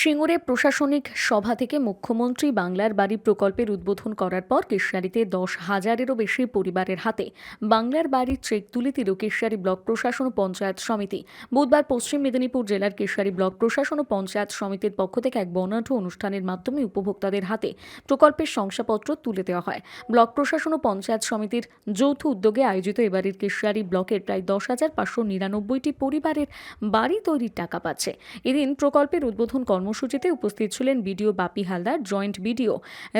সিঙ্গুরে প্রশাসনিক সভা থেকে মুখ্যমন্ত্রী বাংলার বাড়ি প্রকল্পের উদ্বোধন করার পর কেশিয়ারিতে দশ হাজারেরও বেশি পরিবারের হাতে বাংলার বাড়ির চেক তুলে দিল কেশিয়ারি ব্লক প্রশাসন ও পঞ্চায়েত সমিতি। বুধবার পশ্চিম মেদিনীপুর জেলার কেশিয়ারি ব্লক প্রশাসন ও পঞ্চায়েত সমিতির পক্ষ থেকে এক বর্ণাঢ্য অনুষ্ঠানের মাধ্যমে উপভোক্তাদের হাতে প্রকল্পের শংসাপত্র তুলে দেওয়া হয়। ব্লক প্রশাসন ও পঞ্চায়েত সমিতির যৌথ উদ্যোগে আয়োজিত এবারের কেশিয়ারি ব্লকের প্রায় দশ হাজার পাঁচশো নিরানব্বইটি পরিবারের বাড়ি তৈরির টাকা পাচ্ছে। এদিন প্রকল্পের উদ্বোধন কর্মসূচিতে উপস্থিত ছিলেন BDO Bapi Haldar, joint BDO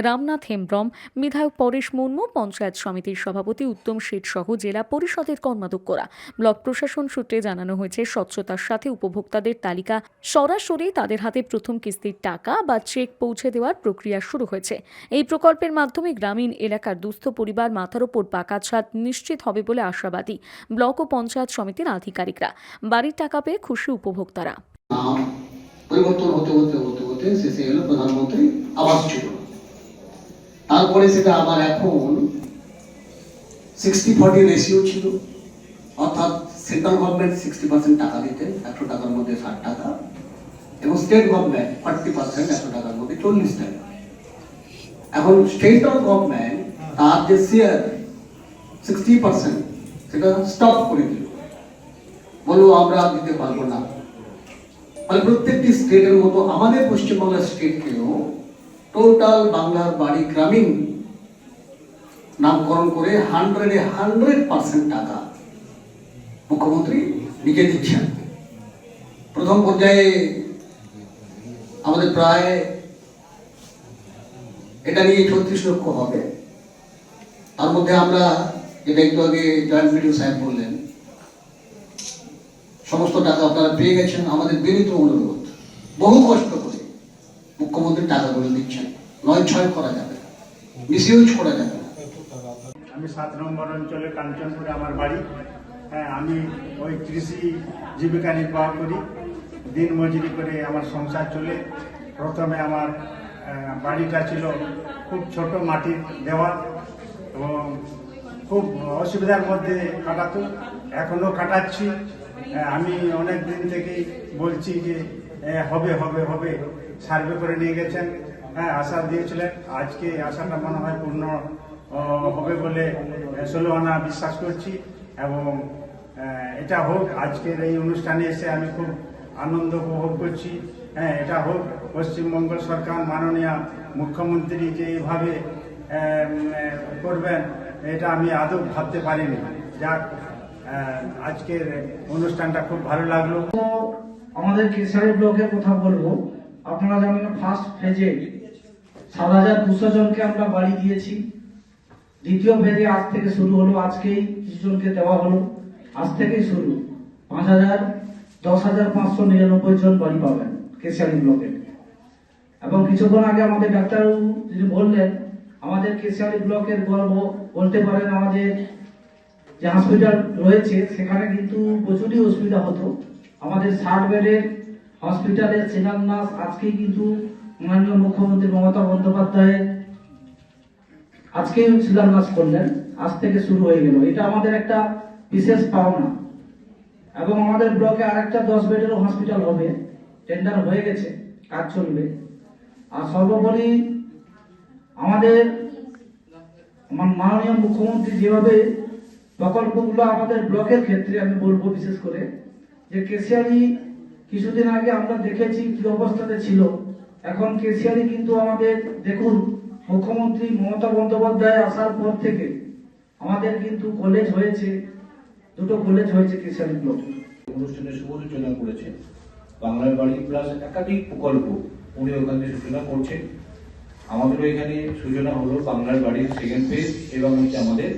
Ramnath Hembram, বিধায়ক পরেশ মুর্মু, পঞ্চায়েত সমিতির সভাপতি উত্তম শেঠ সহ জেলা পরিষদের কর্মাধ্যক্ষরা। ব্লক প্রশাসন সূত্রে জানানো হয়েছে, স্বচ্ছতার সাথে উপভোক্তাদের তালিকা সরাসরি তাদের হাতে প্রথম কিস্তির টাকা বা চেক পৌঁছে দেওয়ার প্রক্রিয়া শুরু হয়েছে। এই প্রকল্পের মাধ্যমে গ্রামীণ এলাকার দুস্থ পরিবার মাথার ওপর পাকা ছাদ নিশ্চিত হবে বলে আশাবাদী ব্লক ও পঞ্চায়েত সমিতির আধিকারিকরা। বাড়ির টাকা পেয়ে খুশি উপভোক্তারা। পরিবর্তন হতে হতে হতে হতে শেষে এলো প্রধানমন্ত্রী আবাস যোজনা। তারপরে সেটা আবার এখন সিক্সটি ফর্টি রেশিও ছিল। অর্থাৎ সেন্ট্রাল গভর্নমেন্ট সিক্সটি পার্সেন্ট টাকা দিতেন, একশো টাকার মধ্যে ষাট টাকা, এবং স্টেট গভর্নমেন্ট ফর্টি পার্সেন্ট একশো টাকার মধ্যে চল্লিশ টাকা। এখন স্টেট গভর্নমেন্ট তার যে শেয়ার সিক্সটি পার্সেন্ট সেটা স্টপ করে দিল। বলব আমরা দিতে পারব না। মানে প্রত্যেকটি স্টেটের মতো আমাদের পশ্চিমবাংলার স্টেটকেও টোটাল বাংলার বাড়ি গ্রামীণ নামকরণ করে হান্ড্রেডে হান্ড্রেড পার্সেন্ট টাকা মুখ্যমন্ত্রী নিজে দিচ্ছেন। প্রথম পর্যায়ে আমাদের প্রায় এটা নিয়ে ছত্রিশ লক্ষ হবে। তার মধ্যে আমরা যেটা একটু আগে জয়েন্ট ভিডিও সাহেব বললেন সমস্ত টাকা আপনারা পেয়ে গেছেন, আমাদের বিনীত অনুরোধ। বহু কষ্ট করে মুখ্যমন্ত্রী টাকাগুলো দিচ্ছেন। নয় ছয় করা যাবে মিসইউজ করা যাবে আমি সাত নম্বর অঞ্চলে কাঞ্চনপুরে আমার বাড়ি। হ্যাঁ আমি ওই কৃষি জীবিকা নির্বাহ করি। দিন মজুরি করে আমার সংসার চলে। প্রথমে আমার বাড়িটা ছিল খুব ছোট মাটির দেওয়াল এবং খুব অসুবিধার মধ্যে কাটাতো। এখনও কাটাচ্ছি। আমি অনেক দিন থেকেই বলছি যে হবে হবে হবে, সার্ভে করে নিয়ে গেছেন। হ্যাঁ আশা দিয়েছিলেন। আজকে আশাটা মনে হয় পূর্ণ হবে বলে ষোলো আনা বিশ্বাস করছি এবং এটা হোক, আজকের এই অনুষ্ঠানে এসে আমি খুব আনন্দ উপভোগ করছি। হ্যাঁ এটা হোক, পশ্চিমবঙ্গ সরকার মাননীয় মুখ্যমন্ত্রী যে এইভাবে করবেন, এটা আমি আদৌ ভাবতে পারিনি। যাক আজকের অনুষ্ঠানটা খুব ভালো লাগল। আমাদের কেশারি ব্লকের কথা বলব। আপনারা জানেন ফার্স্ট ফেজে সাত হাজার দুশো জনকে আমরা বাড়ি দিয়েছি। দ্বিতীয় ফেজে আজ থেকে শুরু হলো, আজকেই কিছু জনকে দেওয়া হলো। আজ থেকেই শুরু। পাঁচ হাজার, দশ হাজার পাঁচশো নিরানব্বই জন বাড়ি পাবেন কেশারি ব্লকে। এবং কিছুক্ষণ আগে আমাদের ডাক্তারবাবু যিনি বললেন, আমাদের কেশিয়ারি ব্লকের গর্ব বলতে পারেন আমাদের যে হসপিটাল রয়েছে, সেখানে কিন্তু প্রচুরই অসুবিধা হতো। আমাদের ষাট বেডের হসপিটালের শিলান্যাস আজকেই কিন্তু মাননীয় মুখ্যমন্ত্রী মমতা বন্দ্যোপাধ্যায় আজকেই শিলান্যাস করলেন। আজ থেকে শুরু হয়ে গেল। এটা আমাদের একটা বিশেষ পাওনা। এবং আমাদের ব্লকে আরেকটা দশ বেডেরও হসপিটাল হবে। টেন্ডার হয়ে গেছে, কাজ চলবে। আর সর্বোপরি আমাদের মাননীয় মুখ্যমন্ত্রী যেভাবে প্রকল্পগুলো আমাদের ব্লকের ক্ষেত্রে আমি বলব বিশেষ করে যে কেশিয়ারি কিছুদিন আগে আমরা দেখেছি কি অবস্থাতে ছিল। এখন কেশিয়ারি কিন্তু আমাদের, দেখুন, মুখ্যমন্ত্রী মমতা বন্দ্যোপাধ্যায় আসার পর থেকে আমাদের কিন্তু কলেজ হয়েছে, দুটো কলেজ হয়েছে কেশিয়ারি ব্লক। অনুষ্ঠানের শুভ সূচনা করেছেন। বাংলার বাড়ি প্লাস একাধিক প্রকল্প উনি ওখান সূচনা করছেন। আমাদেরও এখানে সূচনা হলো বাংলার বাড়ির সেকেন্ড ফেজ এবং হচ্ছে আমাদের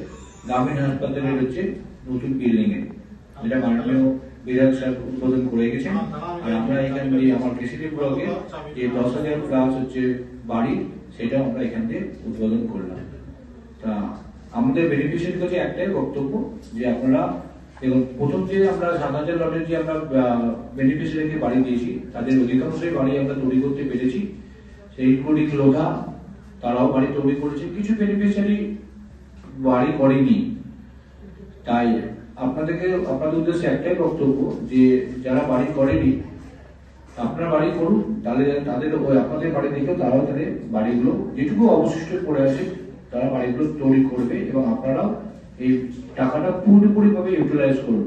গ্রামীণ হাসপাতালের হচ্ছে নতুন বিল্ডিং এর যেটা মাননীয় বিধায়ক সাহেব উদ্বোধন করে গেছেন। আর আমরা এখানে আমার ব্লকে যে দশ হাজার প্লাস হচ্ছে বাড়ি সেটা আমরা এখান থেকে উদ্বোধন করলাম। তা আমাদের বেনিফিশিয়ারির কাছে একটাই বক্তব্য যে আপনারা দেখুন, প্রথম যে আমরা সাত হাজার লটের যে আমরা বেনিফিশিয়ারিকে বাড়ি দিয়েছি, তাদের অধিকাংশই বাড়ি আমরা তৈরি করতে পেরেছি। সেই ইনক্লুডিং লোধা তারাও বাড়ি তৈরি করেছে। কিছু বাড়ি করেনি তাই আপনাদেরকে, আপনাদের উদ্দেশ্যে একটাই বক্তব্য যে, যারা বাড়ি করেনি, আপনার বাড়ি করুন তাহলে তাদের ওই আপনাদের বাড়ি দেখেও তারাও তাদের বাড়িগুলো, যেটুকু অবশিষ্ট পড়ে আছে, তারা বাড়িগুলো তৈরি করবে এবং আপনারাও এই টাকাটা পুরোপুরিভাবে ইউটিলাইজ করুন।